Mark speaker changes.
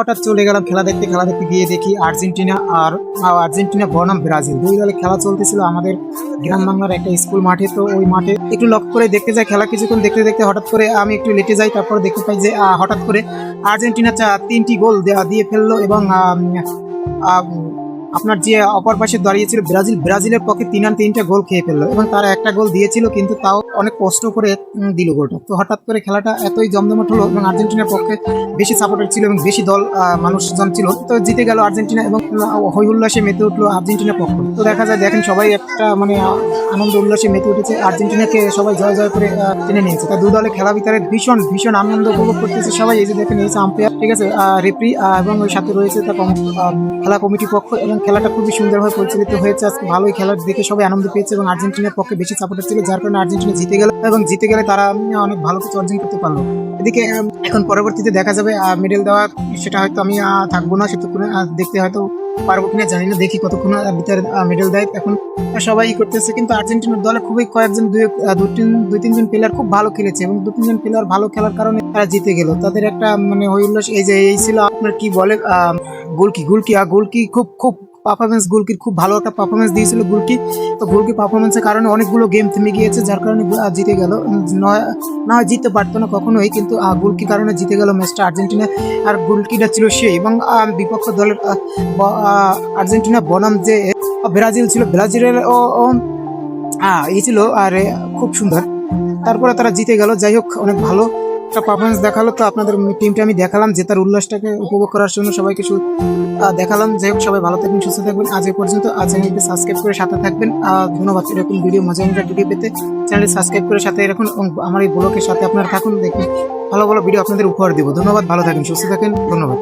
Speaker 1: হঠাৎ চলে গেলাম খেলা দেখতে খেলা দেখতে গিয়ে দেখি আর্জেন্টিনা আর আর্জেন্টিনা বনাম ব্রাজিল। দুই দলে খেলা চলতেছিল আমাদের গ্রাম বাংলার একটা স্কুল মাঠে, তো ওই মাঠে একটু লক্ষ্য করে দেখতে যাই, খেলা কিছুক্ষণ দেখতে দেখতে হঠাৎ করে আমি একটু লেটে যাই, তারপর দেখতে পাই যে হঠাৎ করে আর্জেন্টিনা চা- তিনটি গোল দেয়া- ফেলল এবং আপনার যে অপর পাশে দাঁড়িয়েছিল ব্রাজিল, ব্রাজিলের পক্ষে তিন আর তিনটা গোল খেয়ে ফেলল এবং তারা একটা গোল দিয়েছিল কিন্তু তাও অনেক কষ্ট করে দিল গোলটা। তো হঠাৎ করে খেলাটা এতই জমজমাট হলো এবং আর্জেন্টিনার পক্ষে বেশি সাপোর্টার ছিল এবং বেশি দল মানুষজন ছিল। তো জিতে গেল আর্জেন্টিনা এবং হৈ উল্লাসে মেতে উঠল আর্জেন্টিনার পক্ষ। তো দেখা যায়, দেখেন সবাই একটা মানে আনন্দ উল্লাসে মেতে উঠেছে। আর্জেন্টিনাকে সবাই জয় জয় করে টেনে নিয়েছে। তা দু দলে খেলা ভিতরে ভীষণ ভীষণ আনন্দ উপভোগ করতেছে সবাই। এই যে দেখেন, এই যে আম্পায়ার ঠিক আছে? রেফরি এবং সাথে রয়েছে তার খেলা কমিটি পক্ষ এবং খেলাটা খুবই সুন্দরভাবে পরিচালিত হয়েছে। আজকে ভালোই খেলা দেখে সবাই আনন্দ পেয়েছে এবং আর্জেন্টিনার পক্ষে বেশি সাপোর্টার ছিল, যার কারণে আর্জেন্টিনা জিতে গেল এবং জিতে গেলে তারা অনেক ভালো কিছু অর্জন করতে পারল। এদিকে এখন পরবর্তীতে দেখা যাবে মেডেল দেওয়া সেটা হয়তো আমি থাকব না, সেটুকু দেখতে হয়তো পারব কিনা জানি না, দেখি কতক্ষণ ভিতরে মেডেল দেয়। এখন সবাই করতেছে, কিন্তু আর্জেন্টিনার দলে খুবই কয়েকজন, দুই দু তিন, দুই তিনজন প্লেয়ার খুব ভালো খেলেছে এবং দু তিনজন প্লেয়ার ভালো খেলার কারণে তারা জিতে গেল। তাদের একটা মানে হই উল্লাস এই যে, এই ছিল আপনার কি বলে গোলকি গোলকি আর গোলকি খুব খুব পারফরমেন্স গোলকির খুব ভালো একটা পারফরমেন্স দিয়েছিল গোলকি তো গোলকি পারফরমেন্সের কারণে অনেকগুলো গেম থেমে গিয়েছে, যার কারণে জিতে গেল। নয়- না জিততে পারতো না কখনোই, কিন্তু গোলকির কারণে জিতে গেল ম্যাচটা আর্জেন্টিনা আর গোলকিটা ছিল সে এবং বিপক্ষ দলের আর্জেন্টিনা বনাম যে ব্রাজিল ছিল। ব্রাজিলের, ও এই ছিল, আর খুব সুন্দর। তারপরে তারা জিতে গেল। যাই হোক, অনেক ভালো। একটা পারফরমেন্স দেখাল তো আপনাদের টিমটা আমি দেখালাম, যে তার উল্লাসটাকে উপভোগ করার জন্য সবাইকে দেখালাম। যাই হোক, সবাই ভালো থাকবেন, সুস্থ থাকবেন। আজ পর্যন্ত, আজ চ্যানেলটি সাবস্ক্রাইব করে সাথে থাকবেন। আর ধন্যবাদ এরকম ভিডিও মজা মজা ভিডিও পেতে। চ্যানেলটি সাবস্ক্রাইব করে সাথে রাখুন এবং আমার এই ব্লগের সাথে আপনারা থাকুন দেখবেন ভালো ভালো ভিডিও আপনাদের উপহার দেবো। ধন্যবাদ, ভালো থাকেন সুস্থ থাকেন, ধন্যবাদ।